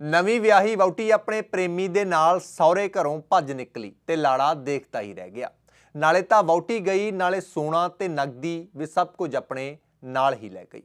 ਨਵੀਂ ਵਿਆਹੀ ਵਹੁਟੀ ਆਪਣੇ ਪ੍ਰੇਮੀ ਦੇ ਨਾਲ ਸਹੁਰੇ ਘਰੋਂ ਭੱਜ ਨਿਕਲੀ ਤੇ ਲਾੜਾ ਦੇਖਦਾ ਹੀ ਰਹਿ ਗਿਆ। ਨਾਲੇ ਤਾਂ ਵਹੁਟੀ ਗਈ, ਨਾਲੇ ਸੋਨਾ ਤੇ ਨਗਦੀ ਵੀ ਸਭ ਕੁਝ ਆਪਣੇ ਨਾਲ ਹੀ ਲੈ ਗਈ।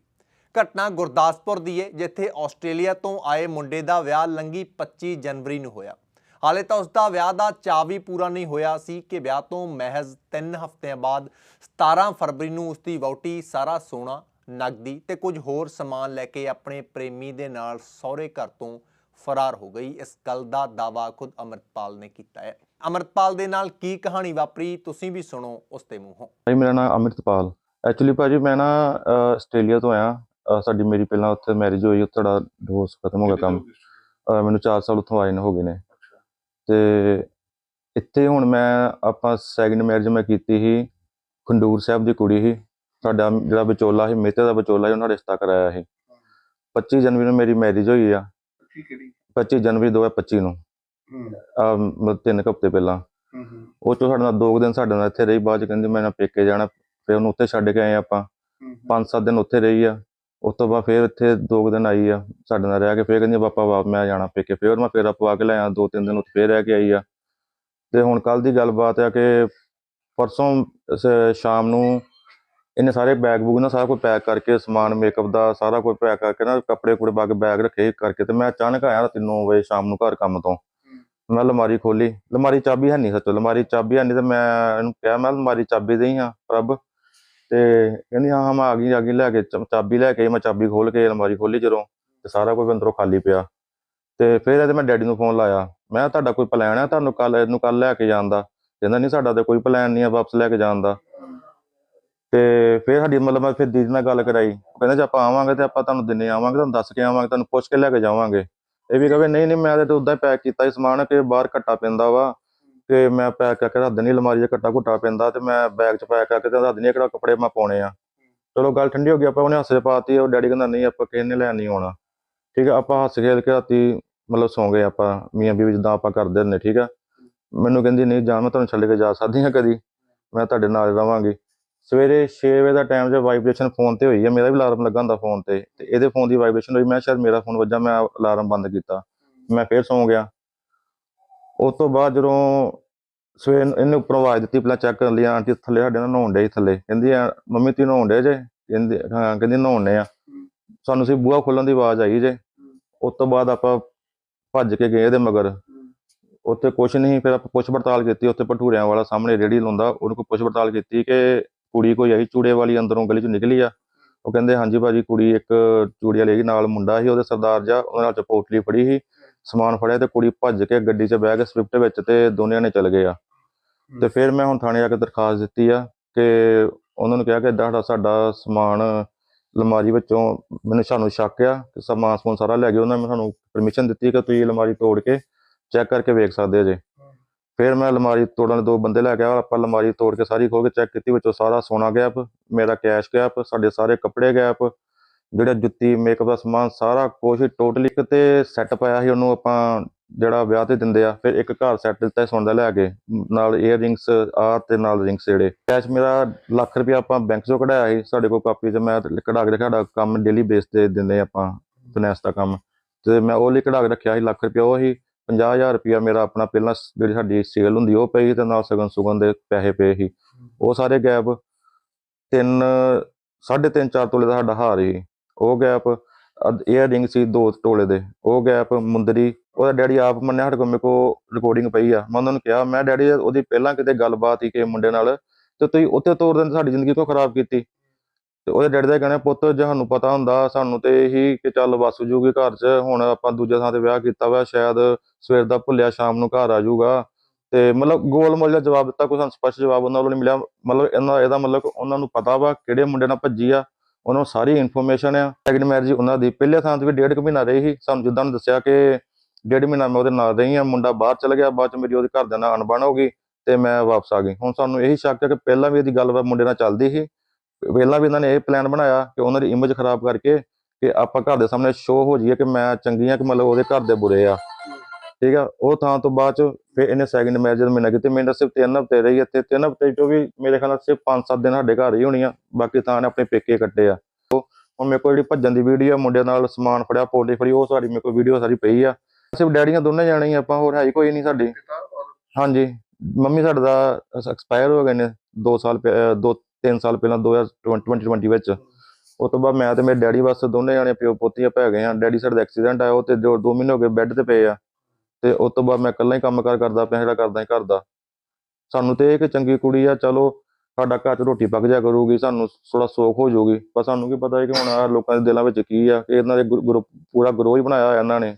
ਘਟਨਾ ਗੁਰਦਾਸਪੁਰ ਦੀ ਏ, ਜਿੱਥੇ ਆਸਟ੍ਰੇਲੀਆ ਤੋਂ ਆਏ ਮੁੰਡੇ ਦਾ ਵਿਆਹ ਲੰਗੀ 25 ਜਨਵਰੀ ਨੂੰ ਹੋਇਆ। ਹਾਲੇ ਤਾਂ ਉਸ ਦਾ ਵਿਆਹ ਦਾ ਚਾਅ ਵੀ ਪੂਰਾ ਨਹੀਂ ਹੋਇਆ ਸੀ ਕਿ ਵਿਆਹ ਤੋਂ ਮਹਿਜ਼ 3 ਹਫ਼ਤਿਆਂ ਬਾਅਦ 17 ਫਰਵਰੀ ਨੂੰ ਉਸ ਦੀ ਵਹੁਟੀ ਸਾਰਾ ਸੋਨਾ, ਨਗਦੀ ਤੇ ਕੁਝ ਹੋਰ ਸਮਾਨ ਲੈ ਕੇ ਆਪਣੇ ਪ੍ਰੇਮੀ ਦੇ ਨਾਲ ਸਹੁਰੇ ਘਰ ਤੋਂ ਫਰਾਰ ਹੋ ਗਈ। ਇਸ ਗੱਲ ਦਾ ਦਾਵਾ ਖੁਦ ਅਮਰਤਪਾਲ ਨੇ ਕੀਤਾ ਹੈ। ਅਮਰਤਪਾਲ ਦੇ ਨਾਲ ਕੀ ਕਹਾਣੀ ਵਾਪਰੀ ਤੁਸੀਂ ਵੀ ਸੁਣੋ ਉਸ ਦੇ ਮੂੰਹੋਂ। ਭਾਈ ਮੇਰਾ ਨਾਮ ਅਮਿਤਪਾਲ ਐਕਚੁਅਲੀ ਭਾਜੀ ਮੈਂ ਨਾ ਆਸਟ੍ਰੇਲੀਆ ਤੋਂ ਆਇਆ। ਸਾਡੀ ਮੇਰੀ ਪਹਿਲਾਂ ਉੱਥੇ ਮੈਰਿਜ ਹੋਈ ਉੱਥੇ ਦਾ ਡਿਵੋਰਸ ਖਤਮ ਹੋ ਗਿਆ ਕੰਮ। ਮੈਨੂੰ 4 ਸਾਲ ਉੱਥੋਂ ਆਏ ਨੂੰ ਹੋ ਗਏ ਨੇ। ਤੇ ਇੱਥੇ ਹੁਣ ਮੈਂ ਆਪਾਂ ਸੈਕਿੰਡ ਮੈਰਿਜ ਮੈਂ ਕੀਤੀ ਸੀ। ਖੰਡੂਰ ਸਾਹਿਬ ਦੀ ਕੁੜੀ ਸੀ। ਸਾਡਾ ਜਿਹੜਾ ਵਿਚੋਲਾ ਸੀ ਮੇਤੇ ਦਾ ਵਿਚੋਲਾ ਸੀ ਉਹਨਾਂ ਦਾ ਰਿਸ਼ਤਾ ਕਰਾਇਆ ਸੀ। 25 ਜਨਵਰੀ ਨੂੰ ਮੇਰੀ ਮੈਰਿਜ ਹੋਈ ਆ। ਠੀਕ ਹੈ ਜੀ 25 ਜਨਵਰੀ 2025 ਨੂੰ। ਮਤਲਬ ਤਿੰਨ ਕੁ ਹਫ਼ਤੇ ਪਹਿਲਾਂ। ਉਹ ਚੋਂ ਸਾਡੇ ਨਾਲ ਦੋ ਕੁ ਦਿਨ ਸਾਡੇ ਨਾਲ ਇੱਥੇ ਰਹੀ ਬਾਅਦ ਚ ਕਹਿੰਦੀ ਮੈਂ ਨਾ ਪੇਕੇ ਜਾਣਾ ਫਿਰ ਉਹਨੂੰ ਉੱਥੇ ਛੱਡ ਕੇ ਆਏ ਆਪਾਂ। ਪੰਜ ਸੱਤ ਦਿਨ ਉੱਥੇ ਰਹੀ ਆ। ਉਸ ਤੋਂ ਬਾਅਦ ਫਿਰ ਇੱਥੇ ਦੋ ਕੁ ਦਿਨ ਆਈ ਆ ਸਾਡੇ ਨਾਲ ਰਹਿ ਕੇ ਫਿਰ ਕਹਿੰਦੀ ਪਾਪਾ ਵਾ ਮੈਂ ਜਾਣਾ ਪੇਕੇ। ਫਿਰ ਮੈਂ ਫੇਰਾ ਪਵਾ ਕੇ ਲਿਆ ਦੋ ਤਿੰਨ ਦਿਨ ਉੱਥੇ ਫਿਰ ਰਹਿ ਕੇ ਆਈ ਆ। ਤੇ ਹੁਣ ਕੱਲ ਦੀ ਗੱਲਬਾਤ ਆ ਕਿ ਪਰਸੋਂ ਸ- ਸ਼ਾਮ ਨੂੰ ਇਹਨੇ ਸਾਰੇ ਬੈਗ ਬੂਗ ਨਾ ਸਾਰਾ ਕੁਝ ਪੈਕ ਕਰਕੇ ਸਮਾਨ ਮੇਕਅਪ ਦਾ ਸਾਰਾ ਕੁਝ ਪੈਕ ਕਰਕੇ ਨਾ ਕੱਪੜੇ ਕੁੜੇ ਪਾ ਕੇ ਬੈਗ ਰੱਖੇ ਕਰਕੇ ਤੇ ਮੈਂ ਅਚਾਨਕ ਆਇਆ ਰਾਤੀ 9 ਵਜੇ ਸ਼ਾਮ ਨੂੰ ਘਰ ਕੰਮ ਤੋਂ। ਮੈਂ ਅਲਮਾਰੀ ਖੋਲੀ। ਅਲਮਾਰੀ ਚਾਬੀ ਹੈ ਨਹੀਂ ਸੱਚ ਅਲਮਾਰੀ ਚਾਬੀ ਹੈ ਨਹੀਂ ਤੇ ਮੈਂ ਇਹਨੂੰ ਕਿਹਾ ਮੈਂ ਅਲਮਾਰੀ ਚਾਬੀ ਦੇਈ ਹਾਂ ਪ੍ਰਭ। ਤੇ ਕਹਿੰਦੀ ਹਾਂ ਹਾਂ ਮੈਂ ਆ ਗਈ ਆ ਗਈ ਲੈ ਕੇ ਚਾਬੀ ਲੈ ਕੇ ਮੈਂ ਚਾਬੀ ਖੋਲ ਕੇ ਅਲਮਾਰੀ ਖੋਲੀ ਜਦੋਂ ਤੇ ਸਾਰਾ ਕੁਝ ਅੰਦਰੋਂ ਖਾਲੀ ਪਿਆ। ਤੇ ਫਿਰ ਇਹਦੇ ਮੈਂ ਡੈਡੀ ਨੂੰ ਫੋਨ ਲਾਇਆ। ਮੈਂ ਤੁਹਾਡਾ ਕੋਈ ਪਲਾਨ ਹੈ ਤੁਹਾਨੂੰ ਕੱਲ ਇਹਨੂੰ ਕੱਲ ਲੈ ਕੇ ਜਾਣ ਦਾ? ਕਹਿੰਦਾ ਨਹੀਂ ਸਾਡਾ ਤੇ ਕੋਈ ਪਲਾਨ ਨਹੀਂ ਹੈ ਵਾਪਸ ਲੈ ਕੇ ਜਾਣ ਦਾ। ਤੇ ਫਿਰ ਸਾਡੀ ਮਤਲਬ ਮੈਂ ਫਿਰ ਦੀਦੀ ਨਾਲ ਗੱਲ ਕਰਾਈ। ਕਹਿੰਦਾ ਜੇ ਆਪਾਂ ਆਵਾਂਗੇ ਤੇ ਆਪਾਂ ਤੁਹਾਨੂੰ ਦਿਨੇ ਆਵਾਂਗੇ, ਤੁਹਾਨੂੰ ਦੱਸ ਕੇ ਆਵਾਂਗੇ, ਤੁਹਾਨੂੰ ਪੁੱਛ ਕੇ ਲੈ ਕੇ ਜਾਵਾਂਗੇ। ਇਹ ਵੀ ਕਹੇ, ਨਹੀਂ ਨਹੀਂ, ਮੈਂ ਤਾਂ ਉਦਾਂ ਹੀ ਪੈਕ ਕੀਤਾ ਸੀ ਸਮਾਨ ਕਿ ਬਾਹਰ ਘੱਟਾ ਪੈਂਦਾ ਵਾ ਕਿ ਮੈਂ ਪੈਕ ਕਰਕੇ ਰੱਖ ਦੇਣੀ ਅਲਮਾਰੀ 'ਚ ਘੱਟਾ ਘੁੱਟਾ ਪੈਂਦਾ ਤੇ ਮੈਂ ਬੈਗ 'ਚ ਪੈਕ ਕਰਕੇ ਤੇ ਰੱਖ ਦੇਣੀ ਕਿਹੜਾ ਕੱਪੜੇ ਮੈਂ ਪਾਉਣੇ ਆ। ਚਲੋ, ਗੱਲ ਠੰਡੀ ਹੋ ਗਈ, ਆਪਾਂ ਉਹਨੇ ਹੱਸੇ ਪਾਤੀ, ਉਹ ਡੈਡੀ ਕਹਿੰਦਾ, ਨਹੀਂ, ਆਪਾਂ ਕਿਸੇ ਨੇ ਲੈਣ ਨਹੀਂ ਆਉਣਾ। ਠੀਕ ਆ, ਆਪਾਂ ਹੱਸ ਖੇਲ ਕੇ ਰਾਤੀ ਮਤਲਬ ਸੌਂ ਗਏ ਆਪਾਂ, ਮੀਆਂ ਬੀਵੀ ਜਿੱਦਾਂ ਆਪਾਂ ਕਰਦੇ ਹੁੰਦੇ, ਠੀਕ ਆ। ਮੈਨੂੰ ਕਹਿੰਦੀ, ਨਹੀਂ ਜਾ ਮੈਂ ਤੁਹਾਨੂੰ ਛੱਡ ਕੇ ਜਾ ਸਕਦੀ ਹਾਂ ਕਦੀ। ਮੈਂ ਤੁਹਾਡੇ ਨਾਲ ਰਵਾਂਗੀ। ਸਵੇਰੇ 6 ਵਜੇ ਦਾ ਟਾਈਮ 'ਚ ਵਾਈਬ੍ਰੇਸ਼ਨ ਫੋਨ ਤੇ ਹੋਈ ਹੈ ਮੇਰਾ ਵੀ ਅਲਾਰਮ ਲੱਗਾ ਹੁੰਦਾ ਫੋਨ ਤੇ ਤੇ ਇਹਦੇ ਫੋਨ ਦੀ ਵਾਈਬ੍ਰੇਸ਼ਨ ਹੋਈ, ਮੈਂ ਸ਼ਾਇਦ ਮੇਰਾ ਫੋਨ ਵੱਜਾ, ਮੈਂ ਅਲਾਰਮ ਬੰਦ ਕੀਤਾ, ਮੈਂ ਫੇਰ ਸੌਂ ਗਿਆ। ਉਸ ਤੋਂ ਬਾਅਦ ਜਦੋਂ ਸਵੇਰ ਨੂੰ ਇਹਨੇ ਉੱਪਰੋਂ ਆਵਾਜ਼ ਦਿੱਤੀ, ਪਹਿਲਾਂ ਚੈੱਕ ਕਰ ਲਿਆ ਆਂਟੀ ਥੱਲੇ, ਸਾਡੇ ਨਾਲ ਨਹਾਉਣ ਡੇ ਥੱਲੇ, ਕਹਿੰਦੀ ਆ ਮੰਮੀ ਤੁਸੀਂ ਨਹਾਉਣ ਡੇ ਜੇ? ਕਹਿੰਦੀ, ਹਾਂ, ਕਹਿੰਦੀ ਨਹਾਉਣੇ ਆ। ਸਾਨੂੰ ਸੀ ਬੂਹਾ ਖੋਲਣ ਦੀ ਆਵਾਜ਼ ਆਈ ਜੇ। ਉਸ ਤੋਂ ਬਾਅਦ ਆਪਾਂ ਭੱਜ ਕੇ ਗਏ ਇਹਦੇ ਮਗਰ। ਉੱਥੇ ਕੁਛ ਨਹੀਂ, ਫਿਰ ਆਪਾਂ ਪੁੱਛ ਪੜਤਾਲ ਕੀਤੀ, ਉੱਥੇ ਭਟੂਰਿਆਂ ਵਾਲਾ ਸਾਹਮਣੇ ਰੇੜੀ ਲਾਉਂਦਾ, ਉਹਨੂੰ ਕੋਈ ਪੁੱਛ ਪੜਤਾਲ ਕੀਤੀ ਕਿ ਕੁੜੀ ਕੋਈ ਆਈ ਚੂੜੇ ਵਾਲੀ ਅੰਦਰੋਂ ਗਲੀ ਚੋਂ ਨਿਕਲੀ ਆ ਉਹ ਕਹਿੰਦੇ ਹਾਂਜੀ ਭਾਜੀ ਕੁੜੀ ਇੱਕ ਚੂੜੀ ਵਾਲੀ ਹੈਗੀ ਨਾਲ ਮੁੰਡਾ ਸੀ ਉਹਦੇ ਸਰਦਾਰ ਜਾ ਉਹਨਾਂ ਨਾਲ ਚਪੋਟਲੀ ਫੜੀ ਸੀ ਸਮਾਨ ਫੜਿਆ ਤੇ ਕੁੜੀ ਭੱਜ ਕੇ ਗੱਡੀ 'ਚ ਬਹਿ ਕੇ ਸਵਿਫਟ ਵਿੱਚ ਤੇ ਦੋਨਿਆਂ ਨੇ ਚਲ ਗਏ ਆ। ਤੇ ਫਿਰ ਮੈਂ ਹੁਣ ਥਾਣੇ ਜਾ ਕੇ ਦਰਖਾਸਤ ਦਿੱਤੀ ਆ ਕਿ ਉਹਨਾਂ ਨੂੰ ਕਿਹਾ ਕਿ ਏਦਾਂ ਸਾਡਾ ਸਮਾਨ ਅਲਮਾਰੀ ਵਿੱਚੋਂ ਮੈਨੂੰ ਸਾਨੂੰ ਸ਼ੱਕ ਆ ਕਿ ਸਮਾਨ ਸਮੂਨ ਸਾਰਾ ਲੈ ਗਏ ਉਹਨਾਂ ਨੇ ਸਾਨੂੰ ਪਰਮਿਸ਼ਨ ਦਿੱਤੀ ਕਿ ਤੁਸੀਂ ਅਲਮਾਰੀ ਤੋੜ ਕੇ ਚੈੱਕ ਕਰਕੇ ਵੇਖ ਸਕਦੇ ਜੇ। ਫਿਰ ਮੈਂ ਅਲਮਾਰੀ ਤੋੜਨ ਦੋ ਬੰਦੇ ਲੈ ਕੇ ਆਇਆ, ਆਪਾਂ ਅਲਮਾਰੀ ਤੋੜ ਕੇ ਸਾਰੀ ਖੋਲ ਕੇ ਚੈੱਕ ਕੀਤੀ, ਵਿੱਚੋਂ ਸਾਰਾ ਸੋਨਾ ਗਾਇਬ ਮੇਰਾ ਕੈਸ਼ ਗਾਇਬ ਸਾਡੇ ਸਾਰੇ ਕੱਪੜੇ ਗਾਇਬ ਜਿਹੜਾ ਜੁੱਤੀ ਮੇਕਅਪ ਦਾ ਸਮਾਨ, ਸਾਰਾ ਕੁਝ ਟੋਟਲੀ ਕਿਤੇ ਸੈੱਟ ਪਾਇਆ ਸੀ, ਉਹਨੂੰ ਆਪਾਂ ਜਿਹੜਾ ਵਿਆਹ ਤੇ ਦਿੰਦੇ ਆ, ਫਿਰ ਇੱਕ ਘਰ ਸੈੱਟ ਦਿੱਤਾ ਸੋਨ ਦਾ ਲੈ ਕੇ, ਨਾਲ ਏਅਰ ਰਿੰਗਸ ਆ ਤੇ ਨਾਲ ਰਿੰਗਸ ਜਿਹੜੇ। ਕੈਸ਼ ਮੇਰਾ ਲੱਖ ਰੁਪਇਆ ਆਪਾਂ ਬੈਂਕ ਚੋਂ ਕਢਾਇਆ ਸੀ, ਸਾਡੇ ਕੋਲ ਕਾਪੀ ਤੇ ਮੈਂ ਕਢਾ ਕੇ ਰੱਖਿਆ, ਸਾਡਾ ਕੰਮ ਡੇਲੀ ਬੇਸ ਤੇ ਦਿੰਦੇ ਆਪਾਂ ਫਾਈਨੈਂਸ ਦਾ ਕੰਮ। ਤੇ ਮੈਂ ਉਹ ਲਈ ਕਢਾ ਕੇ ਰੱਖਿਆ ਸੀ, ਲੱਖ ਰੁਪਇਆ ਉਹ ਹੀ 50000 ਰੁਪਇਆ ਮੇਰਾ ਆਪਣਾ ਪਹਿਲਾਂ ਜਿਹੜੀ ਸਾਡੀ ਸੇਲ ਹੁੰਦੀ ਉਹ ਪਈ ਤੇ ਨਾਲ ਸਗਨ ਸੁਗਨ ਦੇ ਪੈਸੇ ਪਏ ਸੀ। ਉਹ ਸਾਰੇ ਗੈਪ ਤਿੰਨ ਸਾਢੇ ਤਿੰਨ ਚਾਰ ਤੋਲੇ ਦਾ ਸਾਡਾ ਹਾਰ ਸੀ। ਉਹ ਗੈਪ ਏਅਰ ਰਿੰਗ ਸੀ ਦੋ ਤੋਲੇ ਦੇ। ਉਹ ਗੈਪ ਮੁੰਦਰੀ ਉਹਦਾ ਡੈਡੀ ਆਪ ਮੰਨਿਆ ਸਾਡੇ ਕੋਲ ਮੇਰੇ ਕੋਲ ਰਿਕਾਰਡਿੰਗ ਪਈ ਆ। ਮੈਂ ਉਹਨਾਂ ਨੂੰ ਕਿਹਾ ਮੈਂ ਡੈਡੀ ਉਹਦੀ ਪਹਿਲਾਂ ਕਿਤੇ ਗੱਲਬਾਤ ਹੀ ਕਿ ਮੁੰਡੇ ਨਾਲ ਤੇ ਤੁਸੀਂ ਉੱਥੇ ਤੋੜ ਦਿੰਦੇ ਸਾਡੀ ਜ਼ਿੰਦਗੀ ਕਿਉਂ ਖਰਾਬ ਕੀਤੀ? ਤੇ ਉਹਦੇ ਡੈਡੀ ਦਾ ਕਹਿਣਾ, ਪੁੱਤ, ਜੇ ਸਾਨੂੰ ਪਤਾ ਹੁੰਦਾ, ਸਾਨੂੰ ਤੇ ਇਹੀ ਕਿ ਚੱਲ ਵਸ ਜੂਗੀ ਘਰ 'ਚ, ਹੁਣ ਆਪਾਂ ਦੂਜੇ ਥਾਂ ਤੇ ਵਿਆਹ ਕੀਤਾ ਵਾ, ਸ਼ਾਇਦ ਸਵੇਰ ਦਾ ਭੁੱਲਿਆ, ਸ਼ਾਮ ਨੂੰ ਘਰ ਆ ਜਾਊਗਾ ਤੇ ਮਤਲਬ ਗੋਲ ਮੋਲ ਦਾ ਜਵਾਬ ਦਿੱਤਾ, ਕੋਈ ਸਾਨੂੰ ਸਪਸ਼ਟ ਜਵਾਬ ਉਹਨਾਂ ਵੱਲੋਂ ਨਹੀਂ ਮਿਲਿਆ। ਮਤਲਬ ਇਹਨਾਂ, ਇਹਦਾ ਮਤਲਬ ਉਹਨਾਂ ਨੂੰ ਪਤਾ ਵਾ ਕਿਹੜੇ ਮੁੰਡੇ ਨਾਲ ਭੱਜੀ ਆ, ਉਹਨਾਂ ਨੂੰ ਸਾਰੀ ਇਨਫੋਰਮੇਸ਼ਨ ਆ। ਸੈਕਿੰਡ ਮੈਰਿਜ ਉਹਨਾਂ ਦੀ, ਪਹਿਲੇ ਥਾਂ ਤੇ ਵੀ ਡੇਢ ਕੁ ਮਹੀਨਾ ਰਹੀ ਸੀ। ਸਾਨੂੰ ਜਿੱਦਾਂ ਨੂੰ ਦੱਸਿਆ ਕਿ ਡੇਢ ਮਹੀਨਾ ਮੈਂ ਉਹਦੇ ਨਾਲ ਰਹੀ ਆ, ਮੁੰਡਾ ਬਾਹਰ ਚਲ ਗਿਆ, ਬਾਅਦ ਚ ਮੇਰੀ ਉਹਦੇ ਘਰ ਦੇ ਨਾਲ ਅਣਬਣ ਹੋ ਗਈ ਤੇ ਮੈਂ ਵਾਪਸ ਆ ਗਈ। ਹੁਣ ਸਾਨੂੰ ਇਹੀ ਸ਼ੱਕ ਹੈ ਕਿ ਪਹਿਲਾਂ ਵੀ ਇਹਦੀ ਗੱਲਬਾਤ ਮੁੰਡੇ ਨਾਲ ਚੱਲਦੀ ਸੀ। ਪਹਿਲਾਂ ਵੀ ਇਹਨਾਂ ਨੇ ਇਹ ਪਲਾਨ ਬਣਾਇਆ ਕਿ ਉਹਨਾਂ ਦੀ ਇਮੇਜ ਖਰਾਬ ਕਰਕੇ ਕਿ ਆਪਾਂ ਘਰ ਦੇ ਸਾਹਮਣੇ ਸ਼ੋਅ ਹੋ ਜਾਈਏ ਕਿ ਮੈਂ ਚੰਗੀ ਆ ਕਿ ਮਤਲਬ ਉਹਦੇ ਘਰ ਦੇ ਬੁਰੇ ਆ। ਠੀਕ ਆ? ਉਹ ਥਾਂ ਤੋਂ ਬਾਅਦ ਚ ਫਿਰ ਇਹਨੇ ਸੈਕਿੰਡ ਮੈਰਿਜ ਜਦ ਮੈਂ ਕੀਤੀ ਮੈਨੂੰ ਸਿਰਫ ਤਿੰਨ ਹਫ਼ਤੇ ਰਹੀ ਇੱਥੇ ਤਿੰਨ ਹਫ਼ਤੇ ਚੋਂ ਵੀ ਮੇਰੇ ਖਿਆਲ ਨਾਲ ਸਿਰਫ 5-7 ਦਿਨ ਸਾਡੇ ਘਰ ਹੀ ਹੋਣੀ ਆ ਬਾਕੀ ਥਾਂ ਨੇ ਆਪਣੇ ਪੇਕੇ ਕੱਟੇ ਆ। ਉਹ ਹੁਣ ਮੇਰੇ ਕੋਲ ਜਿਹੜੀ ਭੱਜਣ ਦੀ ਵੀਡੀਓ ਮੁੰਡਿਆਂ ਨਾਲ ਸਮਾਨ ਫੜਿਆ ਪੌੜੀ ਫੜੀ ਉਹ ਸਾਰੀ ਮੇਰੇ ਕੋਲ ਵੀਡੀਓ ਸਾਰੀ ਪਈ ਆ। ਅਸੀਂ ਡੈਡੀਆਂ ਦੋਨੇ ਜਾਣੇ ਹੀ ਆਪਾਂ ਹੋਰ ਹੈ ਕੋਈ ਨਹੀਂ ਸਾਡੀ। ਹਾਂਜੀ। ਮੰਮੀ ਸਾਡੇ ਦਾ ਐਕਸਪਾਇਰ ਹੋ ਗਏ ਨੇ 2 ਸਾਲ ਪਹਿ- ਅਹ ਦੋ 3 ਸਾਲ ਪਹਿਲਾਂ 2020 ਵਿੱਚ। ਉਸ ਤੋਂ ਬਾਅਦ ਮੈਂ ਤੇ ਮੇਰੇ ਡੈਡੀ ਬਸ ਦੋਨੇ ਜਾਣੇ ਪਿਓ ਪੋਤੀਆਂ ਪੈ ਗਏ ਆ ਡੈਡੀ ਸਾਡੇ ਦਾ ਐਕਸੀਡੈਂਟ ਆਇਆ, ਉਹ ਤੇ ਜੋ 2 ਮਹੀਨੇ ਹੋ ਗਏ ਬੈੱਡ ਤੇ ਪਏ ਆ। ਤੇ ਉਸ ਤੋਂ ਬਾਅਦ ਮੈਂ ਇਕੱਲਾ ਹੀ ਕੰਮ ਕਾਰ ਕਰਦਾ ਪਿਆ, ਜਿਹੜਾ ਕਰਦਾ ਹੀ ਘਰ ਦਾ ਸਾਨੂੰ ਤੇ ਇਹ ਕਿ ਚੰਗੀ ਕੁੜੀ ਆ, ਚਲੋ ਸਾਡਾ ਘਰ 'ਚ ਰੋਟੀ ਪੱਕ ਜਾ ਕਰੂਗੀ, ਸਾਨੂੰ ਥੋੜਾ ਸੌਖ ਹੋ ਜਾਊਗੀ। ਪਰ ਸਾਨੂੰ ਕੀ ਪਤਾ ਹੈ ਕਿ ਹੁਣ ਆਹ ਲੋਕਾਂ ਦੇ ਦਿਲਾਂ ਵਿੱਚ ਕੀ ਆ ਕਿ ਇਹਨਾਂ ਦੇ ਗੁਰ- ਗਰੁੱਪ, ਪੂਰਾ ਗਰੋਹ ਹੀ ਬਣਾਇਆ ਹੋਇਆ ਇਹਨਾਂ ਨੇ।